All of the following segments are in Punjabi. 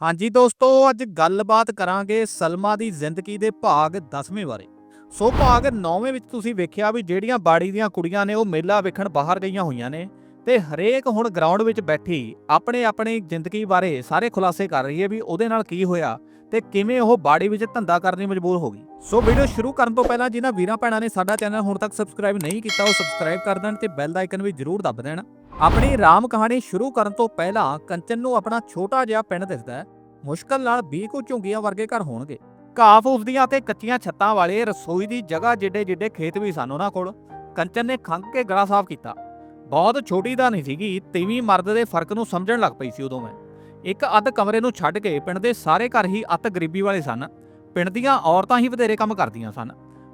ਹਾਂਜੀ ਦੋਸਤੋ, ਅੱਜ ਗੱਲਬਾਤ ਕਰਾਂਗੇ ਸਲਮਾ ਦੀ ਜ਼ਿੰਦਗੀ ਦੇ ਭਾਗ 10ਵੇਂ ਬਾਰੇ। ਸੋ ਭਾਗ 9ਵੇਂ ਵਿੱਚ ਤੁਸੀਂ ਵੇਖਿਆ ਵੀ ਜਿਹੜੀਆਂ ਬਾੜੀ ਦੀਆਂ ਕੁੜੀਆਂ ਨੇ, ਉਹ ਮੇਲਾ ਵੇਖਣ ਬਾਹਰ ਗਈਆਂ ਹੋਈਆਂ ਨੇ ਤੇ ਹਰੇਕ ਹੁਣ ਗਰਾਊਂਡ ਵਿੱਚ ਬੈਠੀ ਆਪਣੇ ਆਪਣੀ ਜ਼ਿੰਦਗੀ ਬਾਰੇ ਸਾਰੇ ਖੁਲਾਸੇ ਕਰ ਰਹੀ ਹੈ ਵੀ ਉਹਦੇ ਨਾਲ ਕੀ ਹੋਇਆ ਤੇ ਕਿਵੇਂ ਉਹ ਬਾੜੀ ਵਿੱਚ ਧੰਦਾ ਕਰਨ ਲਈ ਮਜਬੂਰ ਹੋ ਗਈ। ਸੋ ਵੀਡੀਓ ਸ਼ੁਰੂ ਕਰਨ ਤੋਂ ਪਹਿਲਾਂ ਜਿਨ੍ਹਾਂ ਵੀਰਾਂ ਭੈਣਾਂ ਨੇ ਸਾਡਾ ਚੈਨਲ ਹੁਣ ਤੱਕ ਸਬਸਕ੍ਰਾਈਬ ਨਹੀਂ ਕੀਤਾ, ਉਹ ਸਬਸਕ੍ਰਾਈਬ ਕਰ ਦੇਣ ਤੇ ਬੈਲ ਦਾ ਆਈਕਨ ਵੀ ਜ਼ਰੂਰ ਦੱਬ ਦੇਣ। ਆਪਣੀ ਰਾਮ ਕਹਾਣੀ ਸ਼ੁਰੂ ਕਰਨ ਤੋਂ ਪਹਿਲਾਂ ਕੰਚਨ ਨੂੰ ਆਪਣਾ ਛੋਟਾ ਜਿਹਾ ਪਿੰਡ ਦਿਸਦਾ ਹੈ। ਮੁਸ਼ਕਲ ਨਾਲ 20 ਕੁ ਝੁੰਗੀਆਂ ਵਰਗੇ ਘਰ ਹੋਣਗੇ। ਘਾਹ ਫੂਸ ਦੀਆਂ ਤੇ ਕੱਚੀਆਂ ਛੱਤਾਂ ਵਾਲੇ ਰਸੋਈ ਦੀ ਜਗ੍ਹਾ ਜਿੱਡੇ ਜਿੱਡੇ ਖੇਤ ਵੀ ਸਨ ਉਹਨਾਂ ਕੋਲ। ਕੰਚਨ ਨੇ ਖੰਗ ਕੇ ਗਲਾ ਸਾਫ਼ ਕੀਤਾ। ਬਹੁਤ ਛੋਟੀ ਤਾਂ ਨਹੀਂ ਸੀਗੀ, ਤੀਵੀਂ ਮਰਦ ਦੇ ਫ਼ਰਕ ਨੂੰ ਸਮਝਣ ਲੱਗ ਪਈ ਸੀ ਉਦੋਂ ਮੈਂ। ਇੱਕ ਅੱਧ ਕਮਰੇ ਨੂੰ ਛੱਡ ਕੇ ਪਿੰਡ ਦੇ ਸਾਰੇ ਘਰ ਹੀ ਅੱਤ ਗਰੀਬੀ ਵਾਲੇ ਸਨ। ਪਿੰਡ ਦੀਆਂ ਔਰਤਾਂ ਹੀ ਵਧੇਰੇ ਕੰਮ ਕਰਦੀਆਂ ਸਨ।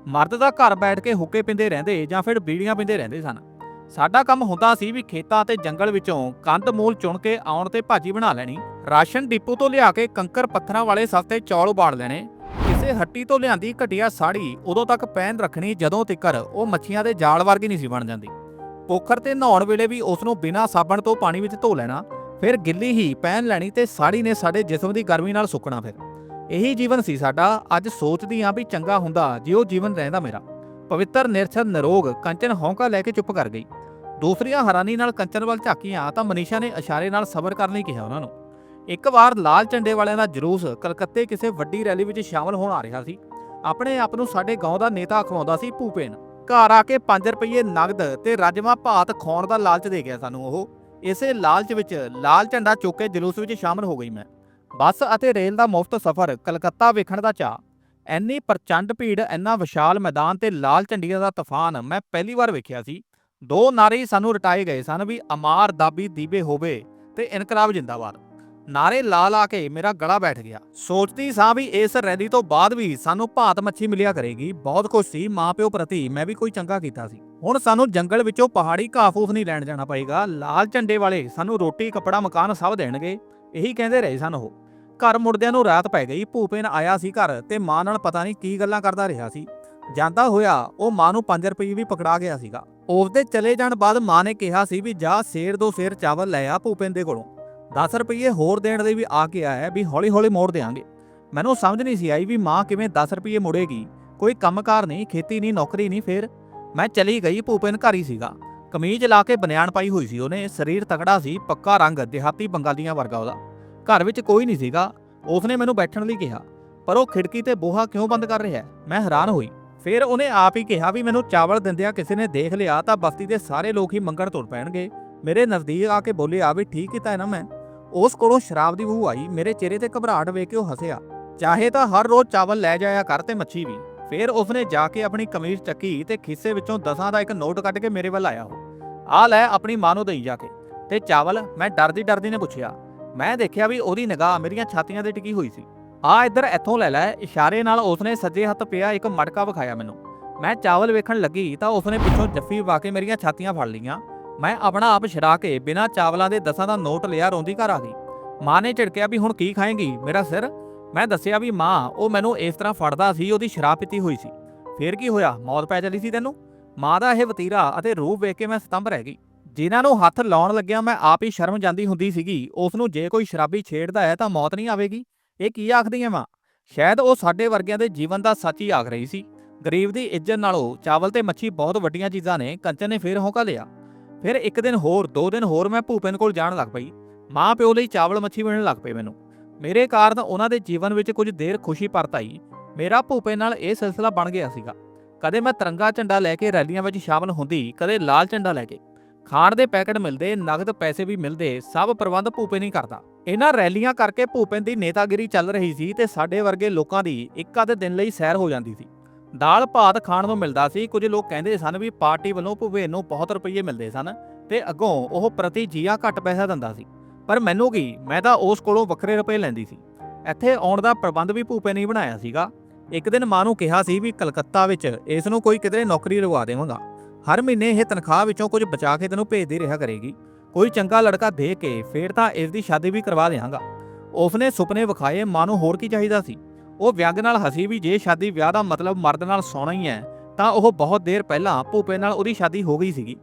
ਮਰਦ ਦਾ ਘਰ ਬੈਠ ਕੇ ਹੁੱਕੇ ਪਿੰਦੇ ਰਹਿੰਦੇ ਜਾਂ ਫਿਰ ਬੀੜੀਆਂ ਪਿੰਦੇ ਰਹਿੰਦੇ ਸਨ। ਸਾਡਾ ਕੰਮ ਹੁੰਦਾ ਸੀ ਵੀ ਖੇਤਾਂ ਤੇ ਜੰਗਲ ਵਿੱਚੋਂ ਕੰਧ ਮੂਲ ਚੁਣ ਕੇ ਆਉਣ ਤੇ ਭਾਜੀ ਬਣਾ ਲੈਣੀ। ਰਾਸ਼ਨ ਡਿਪੂ ਤੋਂ ਲਿਆ ਕੇ ਕੰਕਰ ਪੱਥਰਾਂ ਵਾਲੇ ਸਸਤੇ ਚੌਲ ਉਬਾਲ ਲੈਣੇ। ਕਿਸੇ ਹੱਟੀ ਤੋਂ ਲਿਆਂਦੀ ਘਟੀਆ ਸਾੜੀ ਉਦੋਂ ਤੱਕ ਪਹਿਨ ਰੱਖਣੀ ਜਦੋਂ ਤਿੱਕਰ, ਉਹ ਮੱਛੀਆਂ ਦੇ ਜਾਲ ਵਰਗੀ ਨਹੀਂ ਸੀ ਬਣ ਜਾਂਦੀ। ਪੋਖਰ ਤੇ ਨਹਾਉਣ ਵੇਲੇ ਵੀ ਉਸ ਨੂੰ ਬਿਨਾਂ ਸਾਬਣ ਤੋਂ ਪਾਣੀ ਵਿੱਚ ਧੋ ਲੈਣਾ, ਫਿਰ ਗਿੱਲੀ ਹੀ ਪਹਿਨ ਲੈਣੀ ਤੇ ਸਾੜੀ ਨੇ ਸਾਡੇ ਜਿਸਮ ਦੀ ਗਰਮੀ ਨਾਲ ਸੁੱਕਣਾ ਫਿਰ। ਇਹੀ ਜੀਵਨ ਸੀ ਸਾਡਾ, ਅੱਜ ਸੋਚਦੀ ਹਾਂ ਵੀ ਚੰਗਾ ਹੁੰਦਾ ਜੇ ਉਹ ਜੀਵਨ ਰਹਿੰਦਾ ਮੇਰਾ। ਪਵਿੱਤਰ ਨਿਰਛਲ ਨਿਰੋਗ ਕੰਚਨ ਹੌਂਕਾ ਲੈ ਕੇ ਚੁੱਪ ਕਰ ਗਈ। ਦੂਸਰੀਆਂ ਹੈਰਾਨੀ ਨਾਲ ਕੰਚਨ ਵੱਲ ਝਾਕੀਆਂ ਤਾਂ ਮਨੀਸ਼ਾ ਨੇ ਇਸ਼ਾਰੇ ਨਾਲ ਸਬਰ ਕਰਨ ਲਈ ਕਿਹਾ ਉਹਨਾਂ ਨੂੰ। ਇੱਕ ਵਾਰ ਲਾਲ ਝੰਡੇ ਵਾਲਿਆਂ ਦਾ ਜਲੂਸ ਕਲਕੱਤੇ ਕਿਸੇ ਵੱਡੀ ਰੈਲੀ ਵਿੱਚ ਸ਼ਾਮਲ ਹੋਣ ਆ ਰਿਹਾ ਸੀ। ਆਪਣੇ ਆਪ ਨੂੰ ਸਾਡੇ ਗਾਉਂ ਦਾ ਨੇਤਾ ਅਖਵਾਉਂਦਾ ਸੀ ਭੂਪੇਨ। ਘਰ ਆ ਕੇ 5 ਰੁਪਏ ਨਗਦ ਤੇ ਰਾਜਮਾ ਭਾਤ ਖਾਣ ਦਾ ਲਾਲਚ ਦੇ ਗਿਆ ਸਾਨੂੰ ਉਹ। ਇਸੇ ਲਾਲਚ ਵਿੱਚ ਲਾਲ ਝੰਡਾ ਚੁੱਕ ਕੇ ਜਲੂਸ ਵਿੱਚ ਸ਼ਾਮਲ ਹੋ ਗਈ ਮੈਂ। ਬੱਸ ਅਤੇ ਰੇਲ ਦਾ ਮੁਫਤ ਸਫ਼ਰ ਕਲਕੱਤਾ ਵੇਖਣ ਦਾ ਚਾਅ। ਐਨੀ ਪ੍ਰਚੰਡ ਭੀੜ ਐਨਾ ਵਿਸ਼ਾਲ ਮੈਦਾਨ ਤੇ ਲਾਲ ਝੰਡੀਆਂ ਦਾ ਤੂਫਾਨ ਮੈਂ ਪਹਿਲੀ ਵਾਰ ਵੇਖਿਆ ਸੀ। ਦੋ ਨਾਰੇ ਸਾਨੂੰ ਰਟਾਏ ਗਏ ਸਨ ਵੀ ਅਮਾਰ ਦਾਬੀ ਦੀਵੇ ਹੋਵੇ ਤੇ ਇਨਕਲਾਬ ਜਿੰਦਾਬਾਦ। ਨਾਰੇ ਲਾ ਲਾ ਕੇ ਮੇਰਾ ਗਲਾ ਬੈਠ ਗਿਆ। ਸੋਚਦੀ ਸਾਂ ਵੀ ਇਸ ਰੈਲੀ ਤੋਂ ਬਾਅਦ ਵੀ ਸਾਨੂੰ ਭਾਤ ਮੱਛੀ ਮਿਲਿਆ ਕਰੇਗੀ। ਬਹੁਤ ਕੁਝ ਸੀ ਮਾਪਿਓ ਪ੍ਰਤੀ ਮੈਂ ਵੀ ਕੋਈ ਚੰਗਾ ਕੀਤਾ ਸੀ। ਹੁਣ ਸਾਨੂੰ ਜੰਗਲ ਵਿੱਚੋਂ ਪਹਾੜੀ ਘਾਹ ਫੂਸ ਨਹੀਂ ਲੈਣ ਜਾਣਾ ਪਏਗਾ। ਲਾਲ ਝੰਡੇ ਵਾਲੇ ਸਾਨੂੰ ਰੋਟੀ, ਕੱਪੜਾ, ਮਕਾਨ ਸਭ ਦੇਣਗੇ। ਇਹੀ ਕਹਿੰਦੇ ਰਹੇ ਸਨ ਉਹ। ਘਰ ਮੁੜਦਿਆਂ ਨੂੰ ਰਾਤ ਪੈ ਗਈ ਭੂਪੇਨ ਆਇਆ ਸੀ ਘਰ ਤੇ ਮਾਂ ਨਾਲ ਪਤਾ ਨਹੀਂ ਕੀ ਗੱਲਾਂ ਕਰਦਾ ਰਿਹਾ ਸੀ। ਜਾਂਦਾ ਹੋਇਆ, ਉਹ ਮਾਂ ਨੂੰ 5 ਰੁਪਏ ਵੀ ਪਕੜਾ ਗਿਆ ਸੀਗਾ। ਉਹਦੇ ਚਲੇ ਜਾਣ ਬਾਅਦ ਮਾਂ ਨੇ ਕਿਹਾ ਸੀ ਵੀ ਜਾ ਸੇਰ ਦੋ ਸੇਰ ਚਾਵਲ ਲੈ ਆ ਭੂਪੇਨ ਦੇ ਕੋਲੋਂ। 10 ਰੁਪਏ ਹੋਰ ਦੇਣ ਦੇ ਵੀ ਆ ਕੇ ਆਇਆ ਵੀ ਹੌਲੀ ਹੌਲੀ ਮੋੜ ਦੇਾਂਗੇ ਮੈਨੂੰ ਸਮਝ ਨਹੀਂ ਸੀ ਆਈ ਵੀ ਮਾਂ ਕਿਵੇਂ 10 ਰੁਪਏ ਮੁੜੇਗੀ। ਕੋਈ ਕੰਮਕਾਰ ਨਹੀਂ, ਖੇਤੀ ਨਹੀਂ, ਨੌਕਰੀ ਨਹੀਂ, ਫੇਰ ਮੈਂ ਚਲੀ ਗਈ ਭੂਪੇਨ ਘਰ ਹੀ ਸੀਗਾ। ਕਮੀਜ਼ ਲਾ ਕੇ ਬਨਿਆਣ ਪਾਈ ਹੋਈ ਸੀ ਉਹਨੇ, ਸਰੀਰ ਤਕੜਾ ਸੀ, ਪੱਕਾ ਰੰਗ, ਦਿਹਾਤੀ ਬੰਗਾਲੀਆਂ ਵਰਗਾ ਉਹਦਾ। ਘਰ ਵਿੱਚ ਕੋਈ ਨਹੀਂ ਸੀਗਾ। ਉਸਨੇ ਮੈਨੂੰ ਬੈਠਣ ਲਈ ਕਿਹਾ, ਪਰ ਉਹ ਖਿੜਕੀ ਤੇ ਬੋਹਾ ਕਿਉਂ ਬੰਦ ਕਰ ਰਿਹਾ ਹੈ? ਮੈਂ ਹੈਰਾਨ ਹੋਈ। ਫਿਰ ਉਹਨੇ ਆਪ ਹੀ ਕਿਹਾ ਵੀ ਮੈਨੂੰ ਚਾਵਲ ਦਿੰਦਿਆਂ ਕਿਸੇ ਨੇ ਦੇਖ ਲਿਆ ਤਾਂ ਬਸਤੀ ਦੇ ਸਾਰੇ ਲੋਕ ਹੀ ਮੰਗਣ ਤੁਰ ਪੈਣਗੇ। ਮੇਰੇ ਨਜ਼ਦੀਕ ਆ ਕੇ ਬੋਲੇ ਆ ਵੀ ਠੀਕ ਕੀਤਾ ਹੈ ਨਾ ਮੈਂ। ਉਸ ਕੋਲੋਂ ਸ਼ਰਾਬ ਦੀ ਬੂ ਆਈ, ਮੇਰੇ ਚਿਹਰੇ ਤੇ ਘਬਰਾਹਟ ਵੇਖ ਕੇ ਉਹ ਹੱਸਿਆ। ਚਾਹੇ ਤਾਂ ਹਰ ਰੋਜ਼ ਚਾਵਲ ਲੈ ਜਾਇਆ ਕਰ ਤੇ ਮੱਛੀ ਵੀ। ਫਿਰ ਉਸਨੇ ਜਾ ਕੇ ਆਪਣੀ ਕਮੀਜ਼ ਚੱਕੀ ਤੇ ਖਿੱਸੇ ਵਿੱਚੋਂ ਦਸਾਂ ਦਾ ਇੱਕ ਨੋਟ ਕੱਢ ਕੇ ਮੇਰੇ ਵੱਲ ਆਇਆ ਉਹ। ਆ ਲੈ ਆਪਣੀ ਮਾਂ ਨੂੰ ਦੇਈ ਜਾ ਕੇ। ਤੇ ਚਾਵਲ, ਮੈਂ ਡਰਦੀ ਡਰਦੀ ਨੇ ਪੁੱਛਿਆ ਮੈਂ ਦੇਖਿਆ ਵੀ ਉਹਦੀ ਨਿਗਾਹ ਮੇਰੀਆਂ ਛਾਤੀਆਂ ਤੇ ਟਿਕੀ ਹੋਈ ਸੀ। ਆ ਇੱਧਰ ਇੱਥੋਂ ਲੈ ਲੈ, ਇਸ਼ਾਰੇ ਨਾਲ ਉਸਨੇ ਸੱਜੇ ਹੱਥ ਪਿਆ ਇੱਕ ਮਟਕਾ ਵਿਖਾਇਆ ਮੈਨੂੰ। ਮੈਂ ਚਾਵਲ ਵੇਖਣ ਲੱਗੀ ਤਾਂ ਉਸਨੇ ਪਿੱਛੋਂ ਜੱਫੀ ਪਾ ਕੇ ਮੇਰੀਆਂ ਛਾਤੀਆਂ ਫੜ ਲਈਆਂ। ਮੈਂ ਆਪਣਾ ਆਪ ਛਡਾ ਕੇ ਬਿਨਾਂ ਚਾਵਲਾਂ ਦੇ ਦਸਾਂ ਦਾ ਨੋਟ ਲਿਆ ਰੋਂਦੀ ਘਰ ਆ ਗਈ। ਮਾਂ ਨੇ ਝਿੜਕਿਆ ਵੀ ਹੁਣ ਕੀ ਖਾਏਂਗੀ, ਮੇਰਾ ਸਿਰ? ਮੈਂ ਦੱਸਿਆ ਵੀ ਮਾਂ, ਉਹ ਮੈਨੂੰ ਇਸ ਤਰ੍ਹਾਂ ਫੜਦਾ ਸੀ, ਉਹਦੀ ਸ਼ਰਾਬ ਪੀਤੀ ਹੋਈ ਸੀ। ਫੇਰ ਕੀ ਹੋਇਆ? ਮੌਤ ਪੈ ਚਲੀ ਸੀ ਤੈਨੂੰ? ਮਾਂ ਦਾ ਇਹ ਵਤੀਰਾ ਅਤੇ ਰੂਪ ਵੇਖ ਕੇ ਮੈਂ ਸਤੰਭ ਰਹਿ ਗਈ। ਜਿਨ੍ਹਾਂ ਨੂੰ ਹੱਥ ਲਾਉਣ ਲੱਗਿਆ ਮੈਂ ਆਪ ਹੀ ਸ਼ਰਮ ਜਾਂਦੀ ਹੁੰਦੀ ਸੀਗੀ ਉਸ ਨੂੰ ਜੇ ਕੋਈ ਸ਼ਰਾਬੀ ਛੇੜਦਾ ਹੈ ਤਾਂ ਮੌਤ ਨਹੀਂ ਆਵੇਗੀ। ਇਹ ਕੀ ਆਖਦੀ ਹੈ ਮਾਂ ਸ਼ਾਇਦ ਉਹ ਸਾਡੇ ਵਰਗਿਆਂ ਦੇ ਜੀਵਨ ਦਾ ਸੱਚ ਹੀ ਆਖ ਰਹੀ ਸੀ। ਗਰੀਬ ਦੀ ਇੱਜ਼ਤ ਨਾਲੋਂ ਚਾਵਲ ਤੇ ਮੱਛੀ ਬਹੁਤ ਵੱਡੀਆਂ ਚੀਜ਼ਾਂ ਨੇ, ਕੰਚਨ ਨੇ ਫੇਰ ਹੌਕਾ ਲਿਆ। ਫਿਰ ਇੱਕ ਦਿਨ ਹੋਰ, ਦੋ ਦਿਨ ਹੋਰ ਮੈਂ ਭੂਪੇਨ ਕੋਲ ਜਾਣ ਲੱਗ ਪਈ। ਮਾਂ ਪਿਓ ਲਈ ਚਾਵਲ ਮੱਛੀ ਮਿਲਣ ਲੱਗ ਪਏ ਮੈਨੂੰ। ਮੇਰੇ ਕਾਰਨ ਉਹਨਾਂ ਦੇ ਜੀਵਨ ਵਿੱਚ ਕੁਝ ਦੇਰ ਖੁਸ਼ੀ ਪਰਤ ਆਈ। ਮੇਰਾ ਭੂਪੇ ਨਾਲ ਇਹ ਸਿਲਸਿਲਾ ਬਣ ਗਿਆ ਸੀਗਾ। ਕਦੇ ਮੈਂ ਤਿਰੰਗਾ ਝੰਡਾ ਲੈ ਕੇ ਰੈਲੀਆਂ ਵਿੱਚ ਸ਼ਾਮਲ ਹੁੰਦੀ, ਕਦੇ ਲਾਲ ਝੰਡਾ ਲੈ ਕੇ। ਖਾਣ ਦੇ ਪੈਕਟ ਮਿਲਦੇ, ਨਗਦ ਪੈਸੇ ਵੀ ਮਿਲਦੇ, ਸਭ ਪ੍ਰਬੰਧ ਭੂਪੇ ਨਹੀਂ ਕਰਦਾ ਇਹਨਾਂ ਰੈਲੀਆਂ ਕਰਕੇ ਭੂਪੇਨ ਦੀ ਨੇਤਾਗਿਰੀ ਚੱਲ ਰਹੀ ਸੀ ਤੇ ਸਾਡੇ ਵਰਗੇ ਲੋਕਾਂ ਦੀ ਇੱਕ ਅੱਧ ਦਿਨ ਲਈ ਸੈਰ ਹੋ ਜਾਂਦੀ ਸੀ। ਦਾਲ ਭਾਤ ਖਾਣ ਨੂੰ ਮਿਲਦਾ ਸੀ, ਕੁਝ ਲੋਕ ਕਹਿੰਦੇ ਸਨ ਵੀ ਪਾਰਟੀ ਵੱਲੋਂ ਭੂਪੇਨ ਨੂੰ ਬਹੁਤ ਰੁਪਏ ਮਿਲਦੇ ਸਨ ਤੇ ਅੱਗੋਂ ਉਹ ਪ੍ਰਤੀ ਜੀਆ ਘੱਟ ਪੈਸਾ ਦਿੰਦਾ ਸੀ। ਪਰ ਮੈਨੂੰ ਕੀ, ਮੈਂ ਤਾਂ ਉਸ ਕੋਲੋਂ ਵੱਖਰੇ ਰੁਪਏ ਲੈਂਦੀ ਸੀ। ਇੱਥੇ ਆਉਣ ਦਾ ਪ੍ਰਬੰਧ ਵੀ ਭੂਪੇ ਨਹੀਂ ਬਣਾਇਆ ਸੀਗਾ। ਇੱਕ ਦਿਨ ਮਾਂ ਨੂੰ ਕਿਹਾ ਸੀ ਵੀ ਕਲਕੱਤਾ ਵਿੱਚ ਇਸ ਨੂੰ ਕੋਈ ਕਿਤੇ ਨੌਕਰੀ ਲਵਾ ਦੇਵਾਂਗਾ। ਹਰ ਮਹੀਨੇ ਇਹ ਤਨਖਾਹ ਵਿੱਚੋਂ ਕੁਝ ਬਚਾ ਕੇ ਤੈਨੂੰ ਭੇਜਦੀ ਰਿਹਾ ਕਰੇਗੀ। ਕੋਈ ਚੰਗਾ ਲੜਕਾ ਦੇ ਕੇ ਫੇਰ ਤਾਂ ਇਸ ਦੀ ਸ਼ਾਦੀ ਵੀ ਕਰਵਾ ਦੇਵਾਂਗਾ ਉਸਨੇ ਸੁਪਨੇ ਵਿਖਾਏ, ਮਾਂ ਨੂੰ ਹੋਰ ਕੀ ਚਾਹੀਦਾ ਸੀ? ਉਹ ਵਿਅੰਗ ਨਾਲ ਹਸੀ ਵੀ ਜੇ ਸ਼ਾਦੀ ਵਿਆਹ ਦਾ ਮਤਲਬ ਮਰਦ ਨਾਲ ਸੌਣਾ ਹੀ ਹੈ, ਤਾਂ ਉਹ ਬਹੁਤ ਦੇਰ ਪਹਿਲਾਂ ਭੂਪੇ ਨਾਲ ਉਹਦੀ ਸ਼ਾਦੀ ਹੋ ਗਈ ਸੀਗੀ।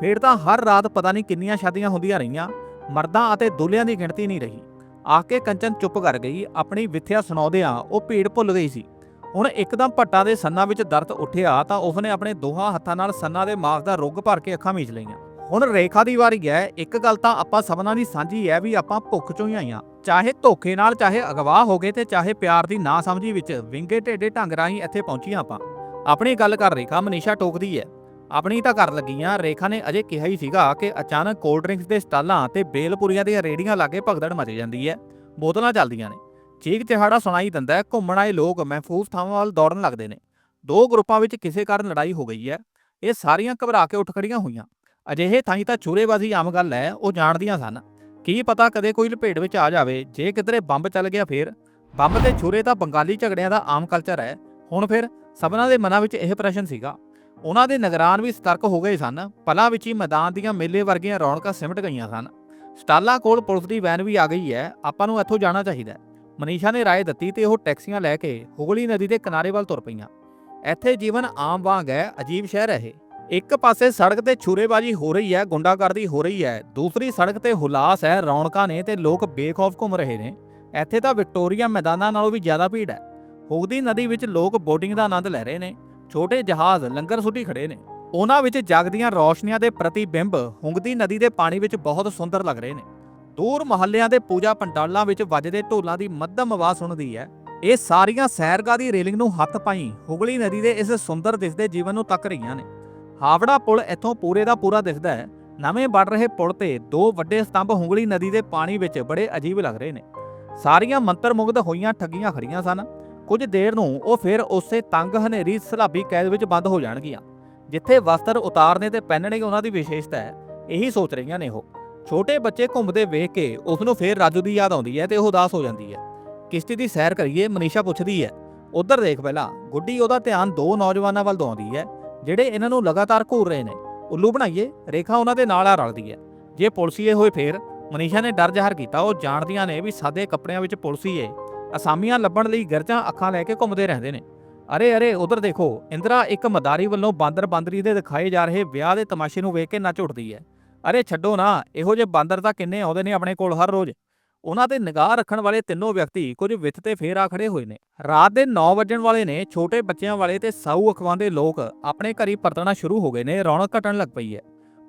ਫੇਰ ਤਾਂ ਹਰ ਰਾਤ ਪਤਾ ਨਹੀਂ ਕਿੰਨੀਆਂ ਸ਼ਾਦੀਆਂ ਹੁੰਦੀਆਂ ਰਹੀਆਂ, ਮਰਦਾਂ ਅਤੇ ਦੁਲਹਿਆਂ ਦੀ ਗਿਣਤੀ ਨਹੀਂ ਰਹੀ। ਆ ਕੇ ਕੰਚਨ ਚੁੱਪ ਕਰ ਗਈ, ਆਪਣੀ ਵਿਥਿਆ ਸੁਣਾਉਂਦਿਆਂ ਉਹ ਭੀੜ ਭੁੱਲ ਗਈ ਸੀ। ਹੁਣ ਇੱਕਦਮ ਭੱਟਾ ਦੇ ਸੰਨਾਂ ਵਿੱਚ ਦਰਦ ਉੱਠਿਆ ਤਾਂ ਉਸਨੇ ਆਪਣੇ ਦੋਹਾਂ ਹੱਥਾਂ ਨਾਲ ਸੰਨਾਂ ਦੇ ਮਾਸ ਦਾ ਰੁੱਗ ਭਰ ਕੇ ਅੱਖਾਂ ਮੀਚ ਲਈਆਂ। ਹੁਣ ਰੇਖਾ ਦੀ ਵਾਰੀ ਹੈ। ਇੱਕ ਗੱਲ ਤਾਂ ਆਪਾਂ ਸਭਨਾਂ ਦੀ ਸਾਂਝੀ ਹੈ ਵੀ ਆਪਾਂ ਭੁੱਖ ਚੋਂ ਹੀ ਆਈਆਂ ਚਾਹੇ ਧੋਖੇ ਨਾਲ, ਚਾਹੇ ਅਗਵਾ ਹੋ ਗਏ ਤੇ ਚਾਹੇ ਪਿਆਰ ਦੀ ਨਾ ਸਮਝੀ ਵਿੱਚ ਵਿੰਗੇ ਢੇਡੇ ਢੰਗ ਰਾਹੀਂ ਇੱਥੇ ਪਹੁੰਚੀਆਂ ਆਪਾਂ। ਆਪਣੀ ਗੱਲ ਕਰ ਰੇਖਾ, ਮਨੀਸ਼ਾ ਟੋਕਦੀ ਹੈ। ਆਪਣੀ ਤਾਂ ਕਰ ਲੱਗੀਆਂ। ਰੇਖਾ ਨੇ ਅਜੇ ਕਿਹਾ ਹੀ ਸੀਗਾ ਕਿ ਅਚਾਨਕ ਕੋਲਡ ਡਰਿੰਕਸ ਦੇ ਸਟਾਲਾਂ ਤੇ ਬੇਲਪੁਰੀਆਂ ਦੀਆਂ ਰੇੜੀਆਂ ਲਾਗੇ ਭਗਦੜ ਮਚ ਜਾਂਦੀ ਹੈ। ਬੋਤਲਾਂ ਚੱਲਦੀਆਂ ਨੇ। ਚੀਕ ਚਿਹਾੜਾ ਸੁਣਾਈ ਦਿੰਦਾ ਹੈ, ਘੁੰਮਣ ਆਏ ਲੋਕ ਮਹਿਫੂਜ਼ ਥਾਵਾਂ ਵੱਲ ਦੌੜਨ ਲੱਗਦੇ ਨੇ। ਦੋ ਗਰੁੱਪਾਂ ਵਿੱਚ ਕਿਸੇ ਕਾਰਨ ਲੜਾਈ ਹੋ ਗਈ ਹੈ। ਇਹ ਸਾਰੀਆਂ ਘਬਰਾ ਕੇ ਉੱਠ ਖੜੀਆਂ ਹੋਈਆਂ। ਅਜਿਹੇ ਥਾਈਂ ਤਾਂ ਚੂਰੇਬਾਜ਼ੀ ਆਮ ਗੱਲ ਹੈ, ਉਹ ਜਾਣਦੀਆਂ ਸਨ। ਕੀ ਪਤਾ ਕਦੇ ਕੋਈ ਲਪੇਟ ਵਿੱਚ ਆ ਜਾਵੇ, ਜੇ ਕਿਧਰੇ ਬੰਬ ਚੱਲ ਗਿਆ ਫੇਰ। ਬੰਬ ਤੇ ਛੁਰੇ ਤਾਂ ਬੰਗਾਲੀ ਝਗੜਿਆਂ ਦਾ ਆਮ ਕਲਚਰ ਹੈ। ਹੁਣ ਫਿਰ ਸਭਨਾਂ ਦੇ ਮਨਾਂ ਵਿੱਚ ਇਹ ਪ੍ਰਸ਼ਨ ਸੀਗਾ। ਉਹਨਾਂ ਦੇ ਨਿਗਰਾਨ ਵੀ ਸਤਰਕ ਹੋ ਗਏ ਸਨ। ਪਲਾਂ ਵਿੱਚ ਹੀ ਮੈਦਾਨ ਦੀਆਂ ਮੇਲੇ ਵਰਗੀਆਂ ਰੌਣਕਾਂ ਸਿਮਟ ਗਈਆਂ ਸਨ। ਸਟਾਲਾਂ ਕੋਲ ਪੁਲਿਸ ਦੀ ਵੈਨ ਵੀ ਆ ਗਈ ਹੈ। ਆਪਾਂ ਨੂੰ ਇੱਥੋਂ ਜਾਣਾ ਚਾਹੀਦਾ ਮਨੀਸ਼ਾ ਨੇ ਰਾਏ ਦਿੱਤੀ ਤੇ ਉਹ ਟੈਕਸੀਆਂ ਲੈ ਕੇ ਹੁਗਲੀ ਨਦੀ ਦੇ ਕਿਨਾਰੇ ਵੱਲ ਤੁਰ ਪਈਆਂ। ਇੱਥੇ ਜੀਵਨ ਆਮ ਵਾਂਗ ਹੈ, ਅਜੀਬ ਸ਼ਹਿਰ ਹੈ ਇਹ। ਇੱਕ ਪਾਸੇ ਸੜਕ ਤੇ ਛੁਰੇਬਾਜ਼ੀ ਹੋ ਰਹੀ ਹੈ, ਗੁੰਡਾਗਰਦੀ ਹੋ ਰਹੀ ਹੈ, ਦੂਸਰੀ ਸੜਕ ਤੇ ਹੁਲਾਸ ਹੈ, ਰੌਣਕਾਂ ਨੇ ਤੇ ਲੋਕ ਬੇਖੌਫ ਘੁੰਮ ਰਹੇ ਨੇ। ਇੱਥੇ ਤਾਂ ਵਿਕਟੋਰੀਆ ਮੈਦਾਨਾਂ ਨਾਲੋਂ ਵੀ ਜ਼ਿਆਦਾ ਭੀੜ ਹੈ। ਹੁਗਦੀ ਨਦੀ ਵਿੱਚ ਲੋਕ ਬੋਟਿੰਗ ਦਾ ਆਨੰਦ ਲੈ ਰਹੇ ਨੇ। ਛੋਟੇ ਜਹਾਜ਼ ਲੰਗਰ ਸੁੱਟੀ ਖੜੇ ਨੇ। ਉਹਨਾਂ ਵਿੱਚ ਜਗਦੀਆਂ ਰੌਸ਼ਨੀਆਂ ਦੇ ਪ੍ਰਤੀਬਿੰਬ ਹੁੰਗਦੀ ਨਦੀ ਦੇ ਪਾਣੀ ਵਿੱਚ ਬਹੁਤ ਸੁੰਦਰ ਲੱਗ ਰਹੇ ਨੇ। ਦੂਰ ਮਹੱਲਿਆਂ ਦੇ ਪੂਜਾ ਪੰਡਾਲਾਂ ਵਿੱਚ ਵੱਜਦੇ ਢੋਲਾਂ ਦੀ ਮੱਧਮ ਆਵਾਜ਼ ਸੁਣਦੀ ਹੈ। ਇਹ ਸਾਰੀਆਂ ਸੈਰਗਾ ਦੀ ਰੇਲਿੰਗ ਨੂੰ ਹੱਥ ਪਾਈ ਹੁਗਲੀ ਨਦੀ ਦੇ ਇਸ ਸੁੰਦਰ ਦਿਸਦੇ ਜੀਵਨ ਨੂੰ ਤੱਕ ਰਹੀਆਂ ਨੇ। ਹਾਵੜਾ ਪੁਲ ਇੱਥੋਂ ਪੂਰੇ ਦਾ ਪੂਰਾ ਦਿਸਦਾ ਹੈ। ਨਵੇਂ ਬਣ ਰਹੇ ਪੁਲ ਤੇ ਦੋ ਵੱਡੇ ਸਤੰਭ ਹੁਗਲੀ ਨਦੀ ਦੇ ਪਾਣੀ ਵਿੱਚ ਬੜੇ ਅਜੀਬ ਲੱਗ ਰਹੇ ਨੇ। ਸਾਰੀਆਂ ਮੰਤਰ-ਮੁਗਧ ਹੋਈਆਂ ਠੱਗੀਆਂ ਖੜੀਆਂ ਸਨ। ਕੁਝ ਦੇਰ ਨੂੰ ਉਹ ਫਿਰ ਉਸੇ ਤੰਗ ਹਨੇਰੀ ਸਲਾਬੀ ਕੈਦ ਵਿੱਚ ਬੰਦ ਹੋ ਜਾਣਗੀਆਂ, ਜਿੱਥੇ ਵਸਤਰ ਉਤਾਰਨੇ ਤੇ ਪਹਿਨਣੇ ਉਹਨਾਂ ਦੀ ਵਿਸ਼ੇਸ਼ਤਾ ਹੈ। ਇਹੀ ਸੋਚ ਰਹੀਆਂ ਨੇ ਉਹ। ਛੋਟੇ ਬੱਚੇ ਘੁੰਮਦੇ ਵੇਖ ਕੇ ਉਸ ਨੂੰ ਫੇਰ ਰਾਜੂ ਦੀ ਯਾਦ ਆਉਂਦੀ ਹੈ ਤੇ ਉਹ ਉਦਾਸ ਹੋ ਜਾਂਦੀ ਹੈ। ਕਿਸ਼ਤੀ ਦੀ ਸੈਰ ਕਰੀਏ, ਮਨੀਸ਼ਾ ਪੁੱਛਦੀ ਹੈ, ਉਧਰ ਦੇਖ ਪਹਿਲਾਂ, ਗੁੱਡੀ ਉਹਦਾ ਧਿਆਨ ਦੋ ਨੌਜਵਾਨਾਂ ਵੱਲ ਦਵਾਉਂਦੀ ਹੈ, ਜਿਹੜੇ ਇਹਨਾਂ ਨੂੰ ਲਗਾਤਾਰ ਘੂਰ ਰਹੇ ਨੇ। ਉੱਲੂ ਬਣਾਈਏ, ਰੇਖਾ ਉਹਨਾਂ ਦੇ ਨਾਲ ਆ ਰਲਦੀ ਹੈ। ਜੇ ਪੁਲਸੀਏ ਹੋਏ ਫੇਰ? ਮਨੀਸ਼ਾ ਨੇ ਡਰ ਜ਼ਾਹਰ ਕੀਤਾ। ਉਹ ਜਾਣਦੀਆਂ ਨੇ ਵੀ ਸਾਦੇ ਕੱਪੜਿਆਂ ਵਿੱਚ ਪੁਲਸੀਏ ਅਸਾਮੀਆਂ ਲੱਭਣ ਲਈ ਗਰਜਾਂ ਅੱਖਾਂ ਲੈ ਕੇ ਘੁੰਮਦੇ ਰਹਿੰਦੇ ਨੇ। ਅਰੇ ਅਰੇ, ਉਧਰ ਦੇਖੋ, ਇੰਦਰਾ ਇੱਕ ਮਦਾਰੀ ਵੱਲੋਂ ਬਾਂਦਰ ਬਾਂਦਰੀ ਦੇ ਦਿਖਾਏ ਜਾ ਰਹੇ ਵਿਆਹ ਦੇ ਤਮਾਸ਼ੇ ਨੂੰ ਵੇਖ ਕੇ ਨੱਚ ਉੱਠਦੀ ਹੈ। ਅਰੇ ਛੱਡੋ ਨਾ, ਇਹੋ ਜਿਹੇ ਬਾਂਦਰ ਤਾਂ ਕਿੰਨੇ ਆਉਂਦੇ ਨੇ ਆਪਣੇ ਕੋਲ ਹਰ ਰੋਜ਼। ਉਹਨਾਂ ਤੇ ਨਿਗਾਹ ਰੱਖਣ ਵਾਲੇ ਤਿੰਨੋਂ ਵਿਅਕਤੀ ਕੁਝ ਵਿੱਥ ਤੇ ਫੇਰ ਆ ਖੜੇ ਹੋਏ ਨੇ। ਰਾਤ ਦੇ 9 ਵਜਣ ਵਾਲੇ ਨੇ ਛੋਟੇ ਬੱਚਿਆਂ ਵਾਲੇ ਤੇ ਸਾਊ ਅਖਵਾਂਦੇ ਲੋਕ ਆਪਣੇ ਘਰੀ ਪਰਤਣਾ ਸ਼ੁਰੂ ਹੋ ਗਏ ਨੇ, ਰੌਣਕ ਘਟਣ ਲੱਗ ਪਈ ਹੈ।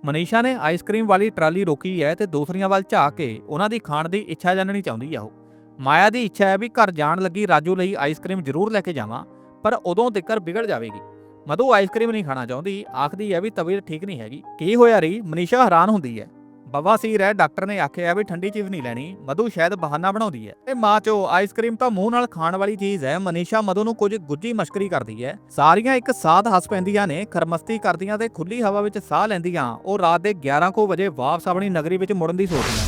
ਮਨੀਸ਼ਾ ਨੇ ਆਈਸਕ੍ਰੀਮ ਵਾਲੀ ਟਰਾਲੀ ਰੋਕੀ ਹੈ ਤੇ ਦੂਸਰੀਆਂ ਵੱਲ ਝਾਕ ਕੇ ਉਹਨਾਂ ਦੀ ਖਾਣ ਦੀ ਇੱਛਾ ਜਾਣਨੀ ਚਾਹੁੰਦੀ ਆ ਉਹ। ਮਾਇਆ ਦੀ ਇੱਛਾ ਹੈ ਵੀ ਘਰ ਜਾਣ ਲੱਗੀ ਰਾਜੂ ਲਈ ਆਈਸਕ੍ਰੀਮ ਜ਼ਰੂਰ ਲੈ ਕੇ ਜਾਵਾਂ, ਪਰ ਉਦੋਂ ਤੱਕਰ ਵਿਗੜ ਜਾਵੇਗੀ। ਮਧੂ ਆਈਸਕ੍ਰੀਮ ਨਹੀਂ ਖਾਣਾ ਚਾਹੁੰਦੀ। ਆਖਦੀ ਹੈ ਵੀ ਤਬੀਅਤ ਠੀਕ ਨਹੀਂ ਹੈਗੀ। ਕੀ ਹੋਇਆ ਰੀ? ਮਨੀਸ਼ਾ ਹੈਰਾਨ ਹੁੰਦੀ ਹੈ। ਬਵਾਸੀਰ ਹੈ ਡਾਕਟਰ ਨੇ ਆਖਿਆ ਵੀ ਠੰਡੀ ਚੀਜ਼ ਨਹੀਂ ਲੈਣੀ। ਮਧੂ ਸ਼ਾਇਦ ਬਹਾਨਾ ਬਣਾਉਂਦੀ ਹੈ। ਤੇ ਮਾਂ ਚੋ ਆਈਸਕ੍ਰੀਮ ਤਾਂ ਮੂੰਹ ਨਾਲ ਖਾਣ ਵਾਲੀ ਚੀਜ਼ ਹੈ। ਮਨੀਸ਼ਾ ਮਧੂ ਨੂੰ ਕੁਝ ਗੁੱਜੀ ਮਸ਼ਕਰੀ ਕਰਦੀ ਹੈ। ਸਾਰੀਆਂ ਇੱਕ ਸਾਥ ਹੱਸ ਪੈਂਦੀਆਂ ਨੇ। ਖਰਮਸਤੀ ਕਰਦੀਆਂ ਤੇ ਖੁੱਲੀ ਹਵਾ ਵਿੱਚ ਸਾਹ ਲੈਂਦੀਆਂ। ਉਹ ਰਾਤ ਦੇ 11 ਕੁ ਵਜੇ ਵਾਪਸ ਆਪਣੀ ਨਗਰੀ ਵਿੱਚ ਮੁੜਨ ਦੀ ਸੋਚਦੀਆਂ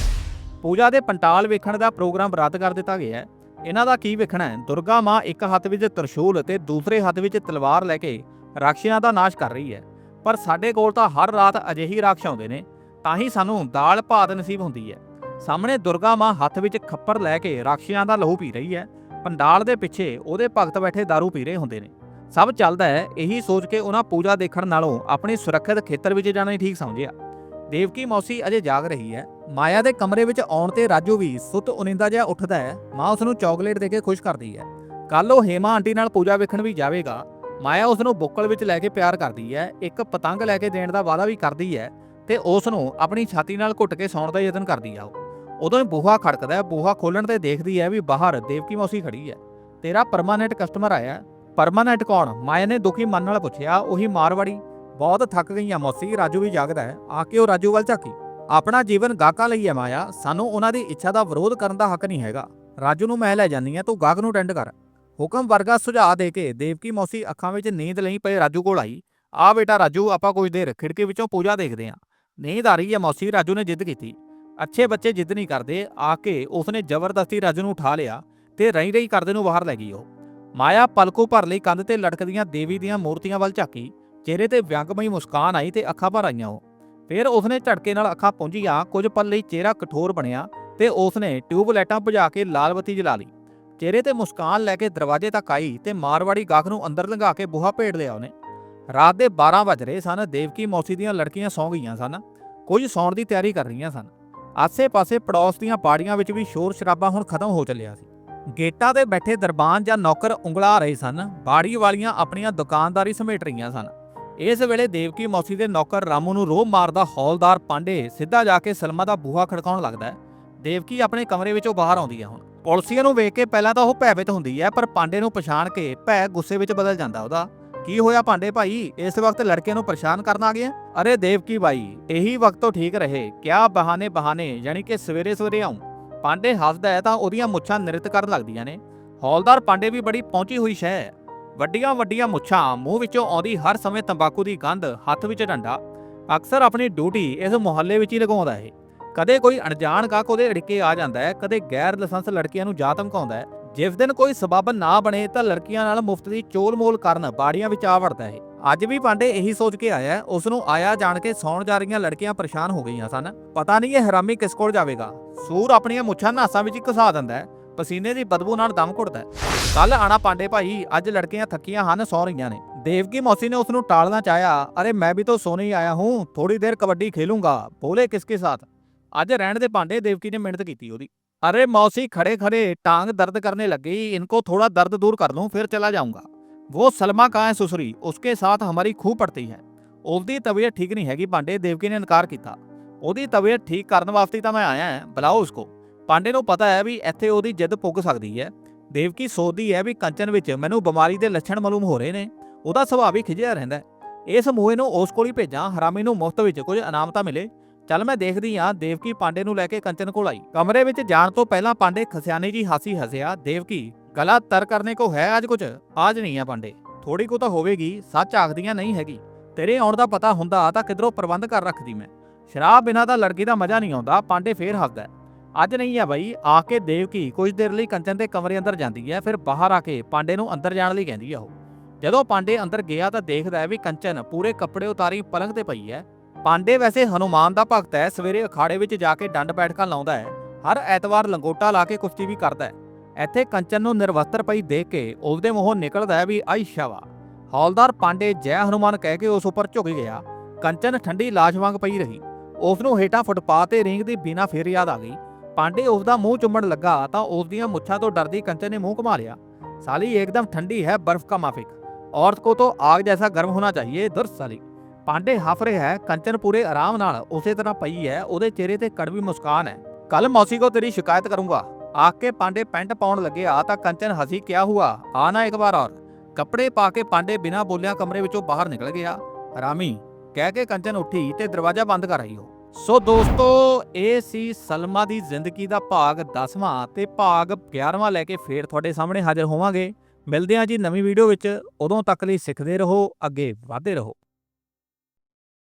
ਪੂਜਾ ਦੇ ਪੰਟਾਲ ਵੇਖਣ ਦਾ ਪ੍ਰੋਗਰਾਮ ਰੱਦ ਕਰ ਦਿੱਤਾ ਗਿਆ ਹੈ। ਇਹਨਾਂ ਦਾ ਕੀ ਵੇਖਣਾ ਹੈ? ਦੁਰਗਾ ਮਾਂ ਇੱਕ ਹੱਥ ਵਿੱਚ ਤਰਸ਼ੂਲ ਤੇ ਦੂਸਰੇ ਹੱਥ ਵਿੱਚ ਤਲਵਾਰ ਲੈ ਕੇ ਰਾਖਸ਼ੀਆਂ ਦਾ ਨਾਸ਼ ਕਰ ਰਹੀ ਹੈ। ਪਰ ਸਾਡੇ ਕੋਲ ਤਾਂ ਹਰ ਰਾਤ ਅਜਿਹੀ ਰਾਖਸ਼ ਆਉਂਦੇ ਨੇ, ਤਾਂ ਹੀ ਸਾਨੂੰ ਦਾਲ ਭਾਤ ਨਸੀਬ ਹੁੰਦੀ ਹੈ। ਸਾਹਮਣੇ ਦੁਰਗਾ ਮਾਂ ਹੱਥ ਵਿੱਚ ਖੱਪਰ ਲੈ ਕੇ ਰਾਖਸ਼ੀਆਂ ਦਾ ਲਹੂ ਪੀ ਰਹੀ ਹੈ, ਪੰਡਾਲ ਦੇ ਪਿੱਛੇ ਉਹਦੇ ਭਗਤ ਬੈਠੇ दारू ਪੀ ਰਹੇ ਹੁੰਦੇ ਨੇ। ਸਭ ਚੱਲਦਾ ਹੈ, ਇਹੀ ਸੋਚ ਕੇ ਉਹਨਾਂ ਪੂਜਾ ਦੇਖਣ ਨਾਲੋਂ ਆਪਣੀ ਸੁਰੱਖਿਅਤ ਖੇਤਰ ਵਿੱਚ ਜਾਣਾ ਹੀ ਠੀਕ ਸਮਝਿਆ। ਦੇਵਕੀ ਮੌਸੀ ਅਜੇ ਜਾਗ ਰਹੀ ਹੈ। ਮਾਇਆ ਦੇ ਕਮਰੇ ਵਿੱਚ ਆਉਣ ਤੇ ਰਾਜੂ ਵੀ ਸੁੱਤ ਉਨਿੰਦਾ ਜਿਹਾ ਉੱਠਦਾ ਹੈ। ਮਾਂ ਉਸ ਨੂੰ ਚਾਕਲੇਟ ਦੇ ਕੇ ਖੁਸ਼ ਕਰਦੀ ਹੈ। ਕੱਲ ਉਹ ਹੇਮਾ ਆਂਟੀ ਨਾਲ ਪੂਜਾ ਵੇਖਣ ਵੀ ਜਾਵੇਗਾ। ਮਾਇਆ ਉਸ ਨੂੰ ਬੁੱਕਲ ਵਿੱਚ ਲੈ ਕੇ ਪਿਆਰ ਕਰਦੀ ਹੈ, ਇੱਕ ਪਤੰਗ ਲੈ ਕੇ ਦੇਣ ਦਾ ਵਾਅਦਾ ਵੀ ਕਰਦੀ ਹੈ ਤੇ ਉਸ ਨੂੰ ਆਪਣੀ ਛਾਤੀ ਨਾਲ ਘੁੱਟ ਕੇ ਸੌਣ ਦਾ ਯਤਨ ਕਰਦੀ ਆ ਉਹ। ਉਦੋਂ ਬੂਹਾ ਖੜਕਦਾ ਹੈ, ਬੂਹਾ ਖੋਲਣ ਤੇ ਦੇਖਦੀ ਹੈ ਵੀ ਬਾਹਰ ਦੇਵਕੀ ਮੌਸੀ ਖੜੀ ਹੈ। ਤੇਰਾ ਪਰਮਾਨੈਂਟ ਕਸਟਮਰ ਆਇਆ ਪਰਮਾਨੈਂਟ ਕੌਣ? ਮਾਇਆ ਨੇ ਦੁਖੀ ਮਨ ਨਾਲ ਪੁੱਛਿਆ, ਉਹੀ ਮਾਰਵਾੜੀ। ਬਹੁਤ ਥੱਕ ਗਈਆਂ ਮੌਸੀ, ਰਾਜੂ ਵੀ ਜਾਗਦਾ ਹੈ। ਆ ਕੇ ਉਹ ਰਾਜੂ ਵੱਲ ਝਾਕੀ। ਆਪਣਾ ਜੀਵਨ ਗਾਹਕਾਂ ਲਈ ਹੈ ਮਾਇਆ, ਸਾਨੂੰ ਉਹਨਾਂ ਦੀ ਇੱਛਾ ਦਾ ਵਿਰੋਧ ਕਰਨ ਦਾ ਹੱਕ ਨਹੀਂ ਹੈਗਾ। ਰਾਜੂ ਨੂੰ ਮੈਂ ਲੈ ਜਾਂਦੀ ਆ ਤੂੰ ਗਾਹਕ ਨੂੰ ਅਟੈਂਡ ਕਰ। ਹੁਕਮ ਵਰਗਾ ਸੁਝਾਅ ਦੇ ਕੇ ਦੇਵਕੀ ਮੌਸੀ ਅੱਖਾਂ ਵਿੱਚ ਨੀਂਦ ਲਈ ਪਏ ਰਾਜੂ ਕੋਲ ਆਈ। ਆ ਬੇਟਾ ਰਾਜੂ, ਆਪਾਂ ਕੁਝ ਦੇਰ ਖਿੜਕੀ ਵਿੱਚੋਂ ਪੂਜਾ ਦੇਖਦੇ ਆਂ। ਨੀਂਦ ਆ ਰਹੀ ਹੈ ਮੌਸੀ, ਰਾਜੂ ਨੇ ਜਿੱਦ ਕੀਤੀ। ਅੱਛੇ ਬੱਚੇ ਜਿੱਦ ਨਹੀਂ ਕਰਦੇ, ਆ ਕੇ ਉਸਨੇ ਜ਼ਬਰਦਸਤੀ ਰਾਜੂ ਨੂੰ ਉਠਾ ਲਿਆ ਤੇ ਰਹੀ ਰਹੀ ਕਰਦੇ ਨੂੰ ਬਾਹਰ ਲੈ ਗਈ ਉਹ। ਮਾਇਆ ਪਲਕੂ ਭਰ ਲਈ ਕੰਧ ਤੇ ਲਟਕਦੀਆਂ ਦੇਵੀ ਦੀਆਂ ਮੂਰਤੀਆਂ ਵੱਲ ਝਾਕੀ। ਚਿਹਰੇ ਤੇ ਵਿਅੰਗਮਈ ਮੁਸਕਾਨ ਆਈ ਤੇ ਅੱਖਾਂ ਭਰ ਆਈਆਂ ਉਹ। ਫਿਰ ਉਸਨੇ ਝਟਕੇ ਨਾਲ ਅੱਖਾਂ ਪੁੰਝੀਆਂ, ਕੁਝ ਪਲ ਲਈ ਚਿਹਰਾ ਕਠੋਰ ਬਣਿਆ ਤੇ ਉਸਨੇ ਟਿਊਬ ਲਾਈਟਾਂ ਬੁਝਾ ਕੇ ਲਾਲ ਬੱਤੀ ਜਲਾ ਲਈ। ਚਿਹਰੇ ਤੇ ਮੁਸਕਾਨ ਲੈ ਕੇ ਦਰਵਾਜ਼ੇ ਤੱਕ ਆਈ ਤੇ ਮਾਰਵਾੜੀ ਗਾਹਕ ਨੂੰ ਅੰਦਰ ਲੰਘਾ ਕੇ ਬੂਹਾ ਭੇੜ ਲਿਆ ਉਹਨੇ। ਰਾਤ ਦੇ 12 ਵਜ ਰਹੇ ਸਨ, ਦੇਵਕੀ ਮੌਸੀ ਦੀਆਂ ਲੜਕੀਆਂ ਸੌਂ ਗਈਆਂ ਸਨ, ਕੁਝ ਸੌਣ ਦੀ ਤਿਆਰੀ ਕਰ ਰਹੀਆਂ ਸਨ। ਆਸੇ-ਪਾਸੇ ਪੜੋਸ ਦੀਆਂ ਪਾੜੀਆਂ ਵਿੱਚ ਵੀ ਸ਼ੋਰ ਸ਼ਰਾਬਾ ਹੁਣ ਖਤਮ ਹੋ ਚੱਲਿਆ ਸੀ। ਗੇਟਾਂ ਤੇ ਬੈਠੇ ਦਰਬਾਨ ਜਾਂ ਨੌਕਰ ਉਂਗਲਾ ਰਹੇ ਸਨ, ਬਾੜੀ ਵਾਲੀਆਂ ਆਪਣੀਆਂ ਦੁਕਾਨਦਾਰੀ ਸਮੇਟ ਰਹੀਆਂ ਸਨ। ਇਸ ਵੇਲੇ ਦੇਵਕੀ ਮੌਸੀ ਦੇ ਨੌਕਰ ਰਾਮੂ ਨੂੰ ਰੋਹ ਮਾਰਦਾ ਹੌਲਦਾਰ ਪਾਂਡੇ ਸਿੱਧਾ ਜਾ ਕੇ ਸਲਮਾ ਦਾ ਬੂਹਾ ਖੜਕਾਉਣ ਲੱਗਦਾ ਹੈ। ਦੇਵਕੀ ਆਪਣੇ ਕਮਰੇ ਵਿੱਚੋਂ ਬਾਹਰ ਆਉਂਦੀ ਹੈ ਹੁਣ। ਪੁਲਸੀਆਂ ਨੂੰ ਵੇਖ ਕੇ ਪਹਿਲਾਂ ਤਾਂ ਉਹ ਭੈਵਿਤ ਹੁੰਦੀ ਹੈ, ਪਰ ਪਾਂਡੇ ਨੂੰ ਪਛਾਣ ਕੇ ਭੈ ਗੁੱਸੇ ਵਿੱਚ ਬਦਲ ਜਾਂਦਾ ਉਹਦਾ। ਕੀ ਹੋਇਆ ਪਾਂਡੇ ਭਾਈ? ਇਸ ਵਕਤ ਲੜਕੇ ਨੂੰ ਪਰੇਸ਼ਾਨ ਕਰਨ ਆ ਗਿਆ? ਅਰੇ ਦੇਵਕੀ ਬਾਈ, ਇਹੀ ਵਕਤ ਤੋਂ ਠੀਕ ਰਹੇ। ਕਿਆ ਬਹਾਨੇ ਬਹਾਨੇ, ਯਾਨੀ ਕਿ ਸਵੇਰੇ ਸਵੇਰੇ ਆਉਂ। ਪਾਂਡੇ ਹੱਸਦਾ ਹੈ ਤਾਂ ਉਹਦੀਆਂ ਮੁੱਛਾਂ ਨਿਰਤ ਕਰਨ ਲੱਗਦੀਆਂ ਨੇ। ਹੌਲਦਾਰ ਪਾਂਡੇ ਵੀ ਬੜੀ ਪਹੁੰਚੀ ਹੋਈ ਸ਼ੈ। ਵੱਡੀਆਂ ਵੱਡੀਆਂ ਮੁੱਛਾਂ ਮੂੰਹ ਵਿੱਚੋਂ ਆਉਂਦੀ ਹਰ ਸਮੇਂ ਤੰਬਾਕੂ ਦੀ ਗੰਧ, ਹੱਥ ਵਿੱਚ ਡੰਡਾ। ਅਕਸਰ ਆਪਣੀ ਡਿਊਟੀ ਇਸ ਮੁਹੱਲੇ ਵਿੱਚ ਹੀ ਲਗਾਉਂਦਾ ਹੈ। ਕਦੇ ਕੋਈ ਅਣਜਾਣ ਗਾਹਕ ਉਹਦੇ ਅੜਿੱਕੇ ਆ ਜਾਂਦਾ ਹੈ ਕਦੇ ਗੈਰ ਲਾਇਸੈਂਸ ਲੜਕੀਆਂ ਨੂੰ ਜਾ ਧਮਕਾਉਂਦਾ ਹੈ। ਜਿਸ ਦਿਨ ਕੋਈ ਸਬਬ ਨਾ ਬਣੇ ਤਾਂ ਲੜਕੀਆਂ ਨਾਲ ਮੁਫਤ ਦੀ ਚੋਲ-ਮੋਲ ਕਰਨ ਬਾੜੀਆਂ ਵਿੱਚ ਆ ਵੜਦਾ ਹੈ। ਅੱਜ ਵੀ ਪਾਂਡੇ ਇਹੀ ਸੋਚ ਕੇ ਆਇਆ ਹੈ, ਉਸ ਨੂੰ ਆਇਆ ਜਾਣ ਕੇ ਸੌਣ ਜਾ ਰਹੀਆਂ ਲੜਕੀਆਂ ਪਰੇਸ਼ਾਨ ਹੋ ਗਈਆਂ ਸਨ। ਪਤਾ ਨਹੀਂ ਇਹ ਹਰਾਮੀ ਕਿਸ ਕੋਲ ਜਾਵੇਗਾ। ਸੂਰ ਆਪਣੀਆਂ ਮੁੱਛਾਂ ਨਾਸਾਂ ਵਿੱਚ ਘਸਾ ਦਿੰਦਾ ਹੈ ਪਸੀਨੇ ਦੀ ਬਦਬੂ ਨਾਲ ਦਮ ਘੁੱਟਦਾ ਕੱਲ ਆਣਾ ਪਾਂਡੇ ਭਾਈ ਅੱਜ ਲੜਕੀਆਂ ਥੱਕੀਆਂ ਹਨ ਸੌ ਰਹੀਆਂ ਨੇ। ਦੇਵਕੀ ਮੌਸੀ ਨੇ ਉਸ ਨੂੰ ਟਾਲਣਾ ਚਾਹਿਆ ਅਰੇ ਮੈਂ ਵੀ ਤਾਂ ਸੋਨੇ ਹੀ ਆਇਆ ਹੂੰ ਥੋੜੀ ਦੇਰ ਕਬੱਡੀ ਖੇਲੂੰਗਾ ਬੋਲੇ ਕਿਸ ਕੇ ਸਾਥ? ਅੱਜ ਰਹਿਣ ਦੇ ਪਾਂਡੇ ਦੇਵਕੀ ਨੇ ਮਿਹਨਤ ਕੀਤੀ ਉਹਦੀ अरे मौसी खड़े खड़े टांग दर्द करने लग गई इनको थोड़ा दर्द दूर कर लूं फिर चला जाऊंगा वो सलमा कहाँ है सुसरी उसके साथ हमारी खूब पड़ती है ਉਹਦੀ ਤਬੀਅਤ ਠੀਕ ਨਹੀਂ ਹੈਗੀ ਪਾਂਡੇ ਦੇਵਕੀ ਨੇ ਇਨਕਾਰ ਕੀਤਾ ਉਹਦੀ ਤਬੀਅਤ ਠੀਕ ਕਰਨ ਵਾਸਤੇ ਤਾਂ ਮੈਂ ਆਇਆ ਹਾਂ ਬੁਲਾਓ ਉਸਕੋ ਪਾਂਡੇ ਨੂੰ ਪਤਾ ਹੈ ਵੀ ਇੱਥੇ ਉਹਦੀ ਜਿੱਦ ਪੁੱਗ ਸਕਦੀ ਹੈ ਦੇਵਕੀ ਸੋਚਦੀ ਹੈ ਵੀ ਕੰਚਨ ਵਿੱਚ ਮੈਨੂੰ ਬਿਮਾਰੀ ਦੇ ਲੱਛਣ ਮਾਲੂਮ ਹੋ ਰਹੇ ਨੇ ਉਹਦਾ ਸੁਭਾਅ ਵੀ ਖਿਜਿਆ ਰਹਿੰਦਾ ਹੈ। ਇਸ ਮੂਹੇ ਨੂੰ ਉਸ ਕੋਲ ਹੀ ਭੇਜਾਂ ਹਰਾਮੀ ਨੂੰ ਮੁਫਤ ਵਿੱਚ ਕੁਝ ਇਨਾਮ ਤਾਂ ਮਿਲੇ ਚੱਲ ਮੈਂ ਦੇਖਦੀ ਆ ਦੇਵਕੀ ਪਾਂਡੇ ਨੂੰ ਲੈ ਕੇ ਕੰਚਨ ਕੋਲ ਆਈ। ਕਮਰੇ ਵਿੱਚ ਜਾਣ ਤੋਂ ਪਹਿਲਾਂ ਪਾਂਡੇ ਖਸਿਆਨੀ ਜੀ ਹਾਸੀ ਹਸਿਆ, ਦੇਵਕੀ, ਗਲਾ ਤਰ ਕਰਨੇ ਕੋ ਹੈ ਅੱਜ ਕੁਝ ਆਜ ਨਹੀਂ ਆ ਪਾਂਡੇ। ਥੋੜੀ ਕੋ ਤਾਂ ਹੋਵੇਗੀ, ਸੱਚ ਆਖਦੀਆਂ ਨਹੀਂ ਹੈਗੀ। ਤੇਰੇ ਆਉਣ ਦਾ ਪਤਾ ਹੁੰਦਾ ਤਾਂ ਕਿਧਰੋਂ ਪ੍ਰਬੰਧ ਕਰ ਰੱਖਦੀ ਮੈਂ। ਸ਼ਰਾਬ ਬਿਨਾਂ ਤਾਂ ਲੜਕੀ ਦਾ ਮਜ਼ਾ ਨਹੀਂ ਆਉਂਦਾ, ਪਾਂਡੇ ਫੇਰ ਹੱਸਦਾ ਅੱਜ ਨਹੀਂ ਆ ਬਾਈ, ਆ ਕੇ ਦੇਵਕੀ ਕੁਝ ਦੇਰ ਲਈ ਕੰਚਨ ਦੇ ਕਮਰੇ ਅੰਦਰ ਜਾਂਦੀ ਹੈ, ਫਿਰ ਬਾਹਰ ਆ ਕੇ ਪਾਂਡੇ ਨੂੰ ਅੰਦਰ ਜਾਣ ਲਈ ਕਹਿੰਦੀ ਆ ਉਹ। ਜਦੋਂ ਪਾਂਡੇ ਅੰਦਰ ਗਿਆ ਤਾਂ ਦੇਖਦਾ ਹੈ ਵੀ ਕੰਚਨ ਪੂਰੇ ਕੱਪੜੇ ਉਤਾਰੀ ਪਲੰਗ ਤੇ ਪਈ ਹੈ। ਪਾਂਡੇ ਵੈਸੇ ਹਨੂਮਾਨ ਦਾ ਭਗਤ ਹੈ ਸਵੇਰੇ ਅਖਾੜੇ ਵਿੱਚ ਜਾ ਕੇ ਡੰਡ ਬੈਠਕਾਂ ਲਾਉਂਦਾ ਹੈ ਹਰ ਐਤਵਾਰ ਲੰਗੋਟਾ ਲਾ ਕੇ ਕੁਸ਼ਤੀ ਵੀ ਕਰਦਾ ਹੈ ਇੱਥੇ ਕੰਚਨ ਨੂੰ ਨਿਰਵਸਤਰ ਪਈ ਦੇਖ ਕੇ ਉਹਦੇ ਮੂੰਹੋਂ ਨਿਕਲਦਾ ਹੈ ਵੀ ਆਈ ਸ਼ਾਵਾ ਹੌਲਦਾਰ ਪਾਂਡੇ ਜੈ ਹਨੂਮਾਨ ਕਹਿ ਕੇ ਉਸ ਉੱਪਰ ਝੁਕ ਗਿਆ ਕੰਚਨ ਠੰਡੀ ਲਾਸ਼ ਵਾਂਗ ਪਈ ਰਹੀ ਉਸ ਨੂੰ ਹੇਠਾਂ ਫੁੱਟਪਾਥ ਤੇ ਰਿੰਗ ਦੀ ਬਿਨਾ ਫੇਰ ਯਾਦ ਆ ਗਈ ਪਾਂਡੇ ਉਸ ਦਾ ਮੂੰਹ ਚੁੰਮਣ ਲੱਗਾ ਤਾਂ ਉਸ ਦੀਆਂ ਮੁੱਛਾਂ ਤੋਂ ਡਰਦੀ ਕੰਚਨ ਨੇ ਮੂੰਹ ਘੁਮਾ ਲਿਆ ਸਾਲੀ एकदम ठंडी है बर्फ का माफिक औरत को तो आग जैसा गर्म होना चाहिए दुर्स साली ਪਾਂਡੇ ਹਫ ਰਿਹਾ ਹੈ, ਕੰਚਨ ਪੂਰੇ ਆਰਾਮ ਨਾਲ ਉਸੇ ਤਰ੍ਹਾਂ ਪਈ ਹੈ, ਉਹਦੇ ਚਿਹਰੇ ਤੇ ਕੜਵੀ ਮੁਸਕਾਨ ਹੈ। ਕੱਲ ਮੌਸੀ ਕੋ ਤੇਰੀ ਸ਼ਿਕਾਇਤ ਕਰੂੰਗਾ। ਆਖ ਕੇ ਪਾਂਡੇ ਪੈਂਟ ਪਾਉਣ ਲੱਗੇ, ਆ ਤਾਂ ਕੰਚਨ ਹਸੀ ਕਿਆ ਹੁਆ? ਆ ਨਾ ਇੱਕ ਵਾਰ ਔਰ। ਕੱਪੜੇ ਪਾ ਕੇ ਪਾਂਡੇ ਬਿਨਾਂ ਬੋਲਿਆ ਕਮਰੇ ਵਿੱਚੋਂ ਬਾਹਰ ਨਿਕਲ ਗਿਆ। ਰਾਮੀ, ਕਹਿ ਕੇ ਕੰਚਨ ਉੱਠੀ ਤੇ ਦਰਵਾਜ਼ਾ ਬੰਦ ਕਰ ਆਈ ਉਹ ਸੋ ਦੋਸਤੋ, ਇਹ ਸੀ ਸਲਮਾ ਦੀ ਜ਼ਿੰਦਗੀ ਦਾ ਭਾਗ 10ਵਾਂ ਤੇ ਭਾਗ 11ਵਾਂ ਲੈ ਕੇ ਫੇਰ ਤੁਹਾਡੇ ਸਾਹਮਣੇ ਹਾਜ਼ਰ ਹੋਵਾਂਗੇ। ਮਿਲਦੇ ਹਾਂ ਜੀ ਨਵੀਂ ਵੀਡੀਓ ਵਿੱਚ। ਉਦੋਂ ਤੱਕ ਲਈ ਸਿੱਖਦੇ ਰਹੋ, ਅੱਗੇ ਵਧਦੇ ਰਹੋ।